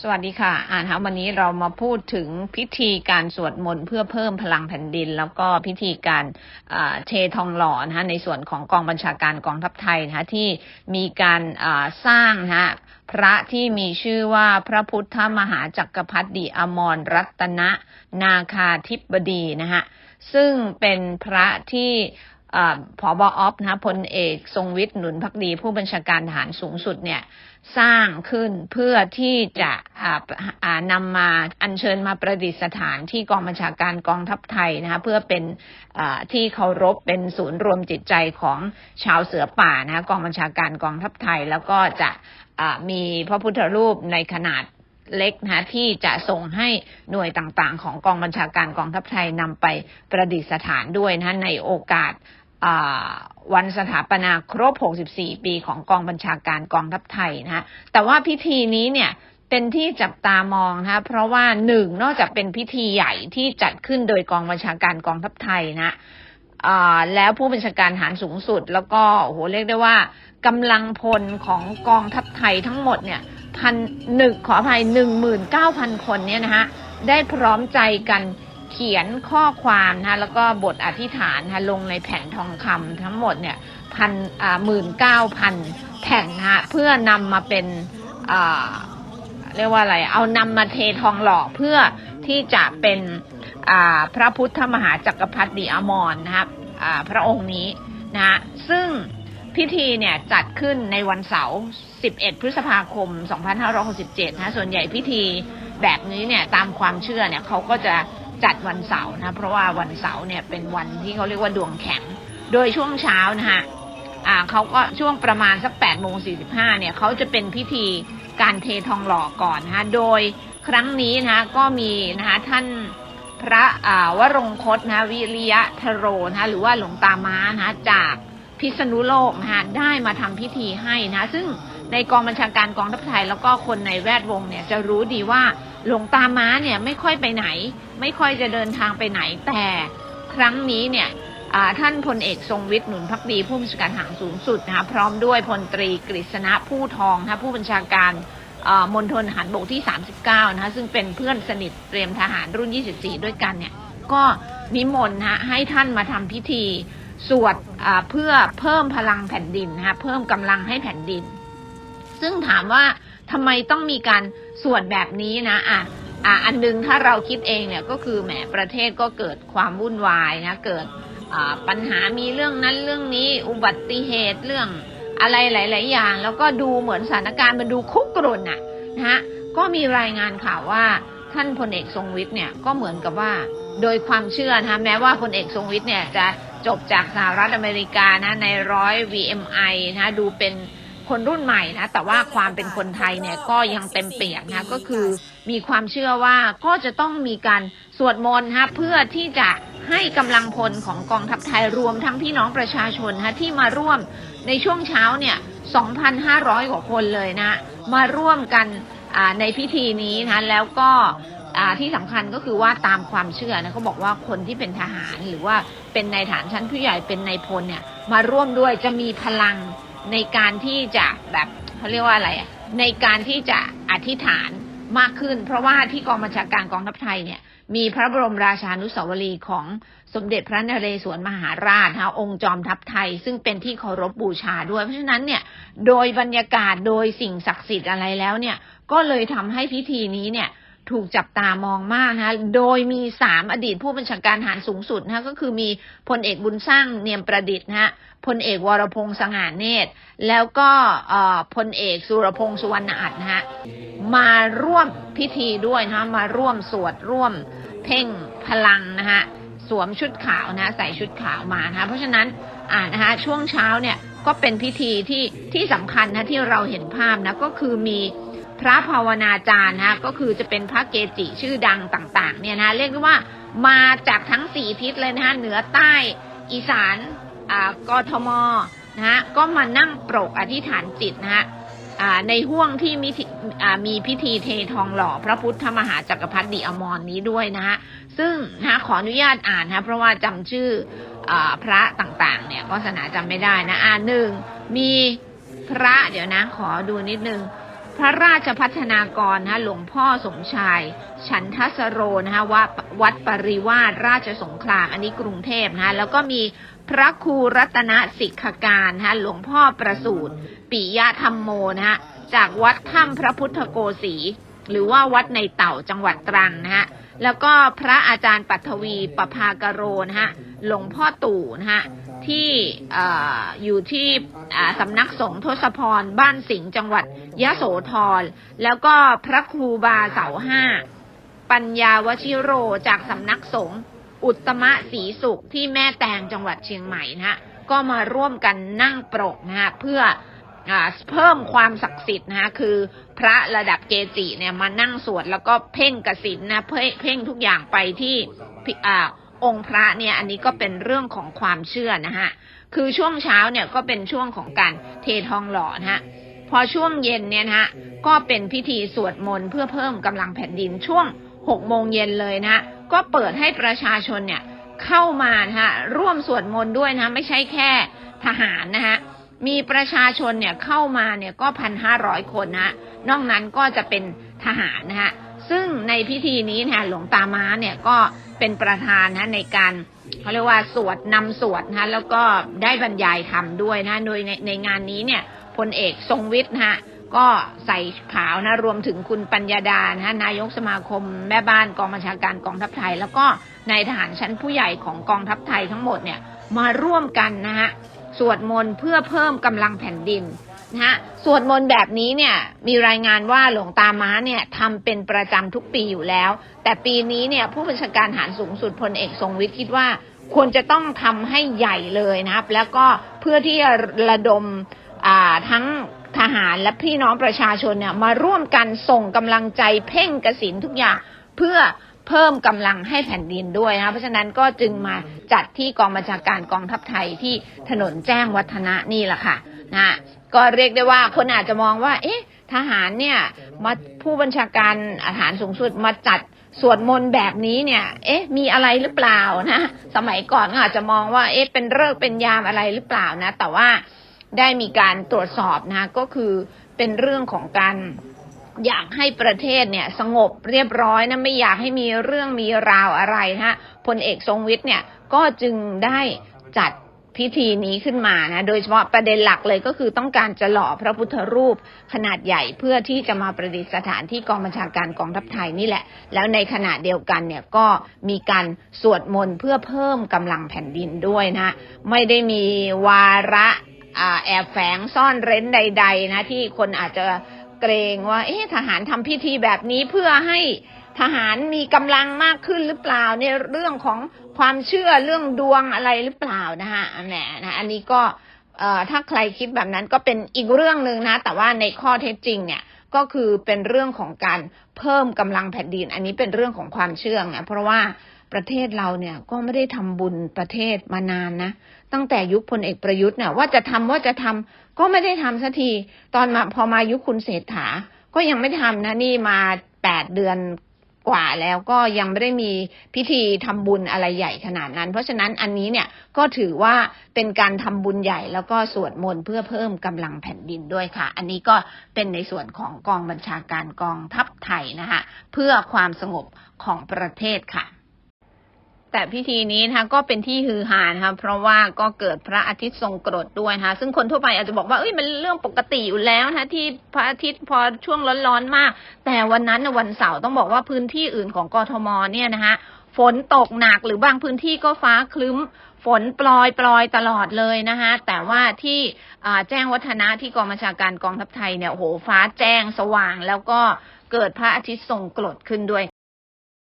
สวัสดีค่ะ อ่านคะวันนี้เรามาพูดถึงพิธีการสวดมนต์เพื่อเพิ่มพลังแผ่นดิน แล้วก็พิธีการเททองหล่อนะคะในส่วนของกองบัญชาการกองทัพไทยนะคะที่มีการสร้างนะคะพระที่มีชื่อว่าพระพุทธมหาจักรพรรดิอมรรัตนนาคาธิบดีนะคะซึ่งเป็นพระที่ ผอบออฟนะคะพลเอกทรงวิทย์หนุนพักดี ผู้บัญชาการทหารสูงสุดเนี่ยสร้างขึ้นเพื่อที่จะนำมาอัญเชิญมาประดิษฐานที่กองบัญชาการกองทัพไทยนะคะเพื่อเป็นที่เคารพเป็นศูนย์รวมจิตใจของชาวเสือป่านะคะกองบัญชาการกองทัพไทย แล้วก็จะมีพระพุทธรูปในขนาดเล็กนะที่จะส่งให้หน่วยต่างๆ ของกองบัญชาการกองทัพไทยนำไปประดิษฐานด้วยนะในโอกาส วันสถาปนาครบ 64 ปีของกองบัญชาการกองทัพไทยนะฮะแต่ว่าพิธีนี้เนี่ยเป็นที่จับตามองนะเพราะว่าหนึ่งนอกจากเป็นพิธีใหญ่ที่จัดขึ้นโดยกองบัญชาการกองทัพไทยนะแล้วผู้บัญชาการทหารสูงสุด แล้วก็โอ้โหเรียกได้ว่ากำลังพลของกองทัพไทยทั้งหมดเนี่ยพันหนึ่งขออภัยหนึ่งหมื่นเก้าพันคนเนี่ยนะฮะได้พร้อมใจกัน เขียนข้อความนะแล้วก็บทอธิษฐานนะลงในแผ่นทองคำทั้งหมดเนี่ยพันอ่าหมื่นเก้าพันแผ่นนะเพื่อนำมาเป็นอ่าเรียกว่าอะไร เอานำมาเททองหล่อเพื่อที่จะเป็นอ่าพระพุทธมหาจักรพรรดิอมรนะครับอ่าพระองค์นี้นะฮะซึ่งพิธีเนี่ยจัดขึ้นในวันเสาร์ 11 พฤษภาคม 2567นะส่วนใหญ่พิธีแบบนี้เนี่ยตามความเชื่อเนี่ยเขาก็จะ จัดวันเสาร์นะเพราะว่าวันเสาร์เนี่ยเป็นวันที่เขาเรียกว่าดวงแข็ง โดยช่วงเช้านะฮะอ่าเขาก็ช่วงประมาณสัก8ปดโมงสีเนี่ยเขาจะเป็นพิธีการเททองหล่อก่อนนะฮะโดยครั้งนี้นะฮะก็มีนะคะท่านพระอ่าวรงคตนะวิริยะทโรนะหรือว่าหลวงตาม้านะจากพิษณุโลกนะฮะได้มาทำพิธีให้นะซึ่งในกองบัญชาการกองทัพไทยแล้วก็คนในแวดวงเนี่ยจะรู้ดีว่า หลวงตาม้าเนี่ยไม่ค่อยไปไหน ไม่ค่อยจะเดินทางไปไหนแต่ครั้งนี้เนี่ยท่านพลเอกทรงวิทย์หนุนพักดีผู้บัญชาการหารสูงสุดนะคะพร้อมด้วยพลตรีกฤษณะผู้ทองนะคะผู้บัญชาการมณฑลทหารบกที่ 39 นะคะซึ่งเป็นเพื่อนสนิทเตรียมทหารรุ่น 24 ด้วยกันเนี่ยก็นิมนต์นะให้ท่านมาทำพิธี สวดเพื่อเพิ่มพลังแผ่นดินนะคะเพิ่มกำลังให้แผ่นดิน ซึ่งถามว่าทำไมต้องมีการ ส่วดแบบนี้นะอะอะอันหนึงถ้าเราคิดเองเนี่ยก็คือแหมประเทศก็เกิดความวุ่นวายนะเกิดปัญหามีเรื่องนั้นเรื่องนี้อุบัติเหตุเรื่องอะไรหลาย ๆ อย่าง แล้วก็ดูเหมือนสถานการณ์มันดูคุกรุ่นน่ะนะฮะก็มีรายงานข่าวว่าท่านพลเอกทรงวิทย์เนี่ยก็เหมือนกับว่าโดยความเชื่อนะแม้ว่าพลเอกทรงวิทย์เนี่ยจะจบจากสหรัฐอเมริกานะในร้อย VMI นะดูเป็น คนรุ่นใหม่นะแต่ว่าความเป็นคนไทยเนี่ยก็ยังเต็มเปี่ยมนะก็คือมีความเชื่อว่าก็จะต้องมีการสวดมนต์ฮะเพื่อที่จะให้กำลังพลของกองทัพไทยรวมทั้งพี่น้องประชาชนฮะที่มาร่วมในช่วงเช้าเนี่ย 2,500 กว่าคนเลยนะ มาร่วมกันในพิธีนี้นะแล้วก็ที่สำคัญก็คือว่าตามความเชื่อนะเขาบอกว่าคนที่เป็นทหารหรือว่าเป็นนายฐานชั้นผู้ใหญ่เป็นนายพลเนี่ยมาร่วมด้วยจะมีพลัง ในการที่จะแบบเขาเรียกว่าอะไรในการที่จะอธิษฐานมากขึ้น เพราะว่าที่กองบัญชาการกองทัพไทยเนี่ยมีพระบรมราชานุสาวรีย์ของสมเด็จพระนเรศวรมหาราชนะคะองค์จอมทัพไทย ซึ่งเป็นที่เคารพบูชาด้วย เพราะฉะนั้นเนี่ยโดยบรรยากาศโดยสิ่งศักดิ์สิทธิ์อะไรแล้วเนี่ยก็เลยทำให้พิธีนี้เนี่ย ถูกจับตามองมากนะ โดยมีสามอดีตผู้บัญชาการทหารสูงสุดนะก็คือมีพลเอกบุญสร้างเนียมประดิษฐ์นะพลเอกวรพงษ์สง่าเนตร แล้วก็พลเอกสุรพงษ์สุวรรณอัจนะฮะมาร่วมพิธีด้วยนะมาร่วมสวดร่วมเพ่งพลังนะคะสวมชุดขาวนะใส่ชุดขาวมานะคะเพราะฉะนั้นอ่านะคะช่วงเช้าเนี่ยก็เป็นพิธีที่ที่สำคัญนะที่เราเห็นภาพนะก็คือมี พระภาวนาจารย์นะก็คือจะเป็นพระเกจิชื่อดังต่างๆ เนี่ยนะเรียกได้ว่ามาจากทั้งสี่ทิศเลยนะคะเหนือใต้อีสานอ่ากทมนะฮะก็มานั่งปรกอธิษฐานจิตนะฮะอ่าในห่วงที่มีอ่ามีพิธีเททองหล่อพระพุทธมหาจักรพรรดิอมรนี้ด้วยนะฮะซึ่งนะขออนุญาตอ่านนะเพราะว่าจำชื่ออาพระต่างๆ เนี่ยก็สนาจำไม่ได้นะอ่านหนึ่งมีพระเดี๋ยวนะ ขอดูนิดนึง พระราชพัฒนากรนะหลวงพ่อสมชาย ฉันทสโรนะคะวัดวัดปริวาสราชสงครามอันนี้กรุงเทพนะคะแล้วก็มีพระครูรัตนสิกขการนะคะหลวงพ่อประสูตรปิยะธรรมโมนะคะจากวัดถ้ำพระพุทธโกสีหรือว่าวัดในเต่าจังหวัดตรังนะฮะแล้วก็พระอาจารย์ปัทวีปภากโรนะฮะหลวงพ่อตู่นะฮะ ที่ออยู่ที่สำนักสงฆ์ทศพร บ้านสิงห์จังหวัดยะโสธร แล้วก็พระครูบาเสาห้า ปัญญาวชิโรจากสำนักสงฆ์อุตมะศรีสุขที่แม่แตงจังหวัดเชียงใหม่นะฮะก็มาร่วมกันนั่งปรกนะฮะเพื่ออเพิ่มความศักดิ์สิทธิ์นะฮะคือพระระดับเกจิเนี่ยมานั่งสวดแล้วก็เพ่งกสินนะเพ่งเพ่งทุกอย่างไปที่พิ องค์พระเนี่ยอันนี้ก็เป็นเรื่องของความเชื่อนะฮะคือช่วงเช้าเนี่ยก็เป็นช่วงของการเททองหล่อนะฮะพอช่วงเย็นเนี่ยนะฮะก็เป็นพิธีสวดมนต์เพื่อเพิ่มกำลังแผ่นดินช่วงหกโมงเย็นเลยนะฮะก็เปิดให้ประชาชนเนี่ยเข้ามานะฮะร่วมสวดมนต์ด้วยนะไม่ใช่แค่ทหารนะฮะมีประชาชนเนี่ยเข้ามาเนี่ยก็พันห้าร้อยคนนะฮะนอกนั้นก็จะเป็นทหารนะฮะ ซึ่งในพิธีนี้นะหลวงตาม้าเนี่ยก็เป็นประธานนะในการเขาเรียกว่าสวดนำสวดนะแล้วก็ได้บรรยายธรรมด้วยนะโดยในในงานนี้เนี่ยพลเอกทรงวิทย์นะก็ใส่ขาวนะรวมถึงคุณปัญญาดานะฮะนายกสมาคมแม่บ้านกองบัญชาการกองทัพไทย แล้วก็นายทหารชั้นผู้ใหญ่ของกองทัพไทยทั้งหมดเนี่ยมาร่วมกันนะฮะสวดมนต์เพื่อเพิ่มกำลังแผ่นดิน นะฮะสวดมนต์แบบนี้เนี่ยมีรายงานว่าหลวงตาม้าเนี่ยทำเป็นประจำทุกปีอยู่แล้ว แต่ปีนี้เนี่ยผู้บัญชาการฐานสูงสุดพลเอกทรงวิทย์คิดว่าควรจะต้องทำให้ใหญ่เลยนะครับ แล้วก็เพื่อที่จะระดมทั้งทหารและพี่น้องประชาชนเนี่ยมาร่วมกันส่งกำลังใจเพ่งกสินทุกอย่างเพื่อเพิ่มกำลังให้แผ่นดินด้วยนะเพราะฉะนั้นก็จึงมาจัดที่กองบัญชาการกองทัพไทยที่ถนนแจ้งวัฒนะนี่แหละค่ะนะ ก็เรียกได้ว่าคนอาจจะมองว่า เอ๊ะ ทหารเนี่ยมาผู้บัญชาการอาหารสูงสุดมาจัดสวดมนต์แบบนี้เนี่ย เอ๊ะ มีอะไรหรือเปล่านะ สมัยก่อนก็อาจจะมองว่า เอ๊ะ เป็นเลิกเป็นยามอะไรหรือเปล่านะ แต่ว่าได้มีการตรวจสอบนะ ก็คือเป็นเรื่องของการอยากให้ประเทศเนี่ยสงบเรียบร้อยนะไม่อยากให้มีเรื่องมีราวอะไรนะพลเอกทรงวิทย์เนี่ยก็จึงได้จัด พิธีนี้ขึ้นมานะ โดยเฉพาะประเด็นหลักเลยก็คือต้องการจะหล่อพระพุทธรูปขนาดใหญ่เพื่อที่จะมาประดิษฐานที่กองบัญชาการกองทัพไทยนี่แหละ แล้วในขณะเดียวกันเนี่ยก็มีการสวดมนต์เพื่อเพิ่มกำลังแผ่นดินด้วยนะ ไม่ได้มีวาระแอบแฝงซ่อนเร้นใด ๆ นะที่คนอาจจะเกรงว่า เอ๊ะทหารทำพิธีแบบนี้เพื่อให้ ทหารมีกำลังมากขึ้นหรือเปล่าในเรื่องของความเชื่อเรื่องดวงอะไรหรือเปล่านะคะแหละนะอันนี้ก็เอ่อถ้าใครคิดแบบนั้นก็เป็นอีกเรื่องหนึ่งนะ แต่ว่าในข้อเท็จจริงเนี่ยก็คือเป็นเรื่องของการเพิ่มกำลังแผ่นดิน อันนี้เป็นเรื่องของความเชื่อไงเพราะว่าประเทศเราเนี่ยก็ไม่ได้ทำบุญประเทศมานานนะ ตั้งแต่ยุคพลเอกประยุทธ์เนี่ยว่าจะทำว่าจะทำก็ไม่ได้ทำสักทีตอนมาพอมายุคคุณเศรษฐา ก็ยังไม่ทำนะนี่มาแปดเดือน กว่าแล้วก็ยังไม่ได้มีพิธีทำบุญอะไรใหญ่ขนาดนั้น เพราะฉะนั้นอันนี้เนี่ยก็ถือว่าเป็นการทำบุญใหญ่แล้วก็สวดมนต์เพื่อเพิ่มกำลังแผ่นดินด้วยค่ะ อันนี้ก็เป็นในส่วนของกองบัญชาการกองทัพไทยนะคะเพื่อความสงบของประเทศค่ะ แต่พิธีนี้นะคะก็เป็นที่ฮือฮานะคะเพราะว่าก็เกิดพระอาทิตย์ทรงกรดด้วยนะคะซึ่งคนทั่วไปอาจจะบอกว่าเอ้ยมันเรื่องปกติอยู่แล้วนะคะที่พระอาทิตย์พอช่วงร้อนๆมาก แต่วันนั้นวันเสาร์ต้องบอกว่าพื้นที่อื่นของกทมเนี่ยนะคะฝนตกหนักหรือบางพื้นที่ก็ฟ้าคลึ้มฝนปลอยปลอยตลอดเลยนะคะแต่ว่าที่แจ้งวัฒนะที่กองบัญชาการกองทัพไทยเนี่ยโหฟ้าแจ้งสว่างแล้วก็เกิดพระอาทิตย์ทรงกรดขึ้นด้วย